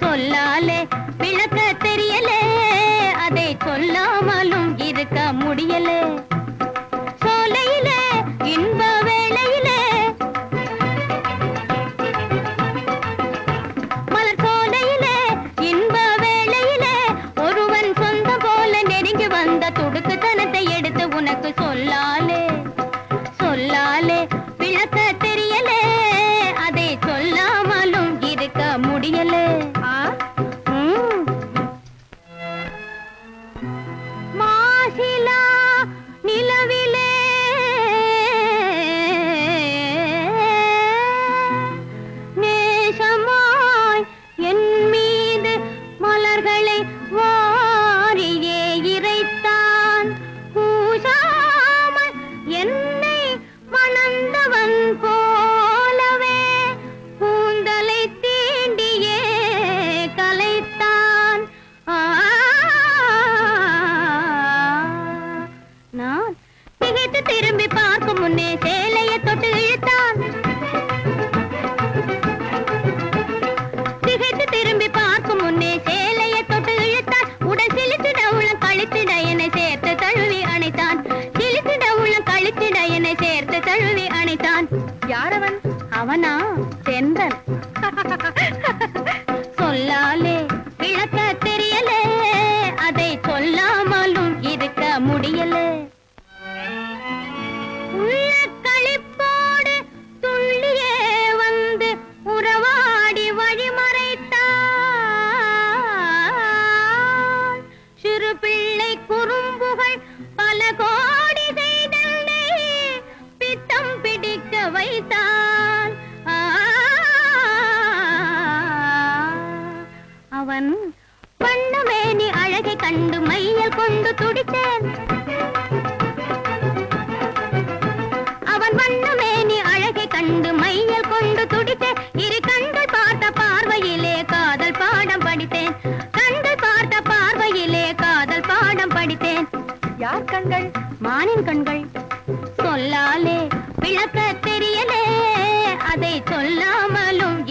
சொல்லாலே விளக்க தெரியலே. அதை சொல்லாமலும் இருக்க முடியலே. சோலையிலே இன்ப வேளையிலே. மலர் சோலையிலே இன்ப வேளையிலே. ஒருவன் சொந்த போல நெருங்கி வந்த துடுக்கு தனத்தை எடுத்து உனக்கு சொல்லாலே. சொல்லாலே பார்க்கும் முன்னே சேலையை தொட்டு இழுத்தான். திகைத்து திரும்பி பார்க்கும் முன்னே சேலையை தொட்டு இழுத்தான். உடன் சிலித்திட உள்ள கழித்திட என்னை சேர்த்து தழுவி அணைத்தான். சிலித்திட உள்ள கழித்திட என்னை சேர்த்து தழுவி அணைத்தான். யாரவன் அவனா? தென்றன் சிறு பிள்ளை குறும்புகள் பல கோடி செய்தே பித்தம் பிடிக்க வைத்தான் அவன் பண்ணமேனி அழகை கண்டு மையல் கொண்டு துடித்தேன் யார் கண்கள்? மானின் கண்கள். சொல்லாலே விளக்க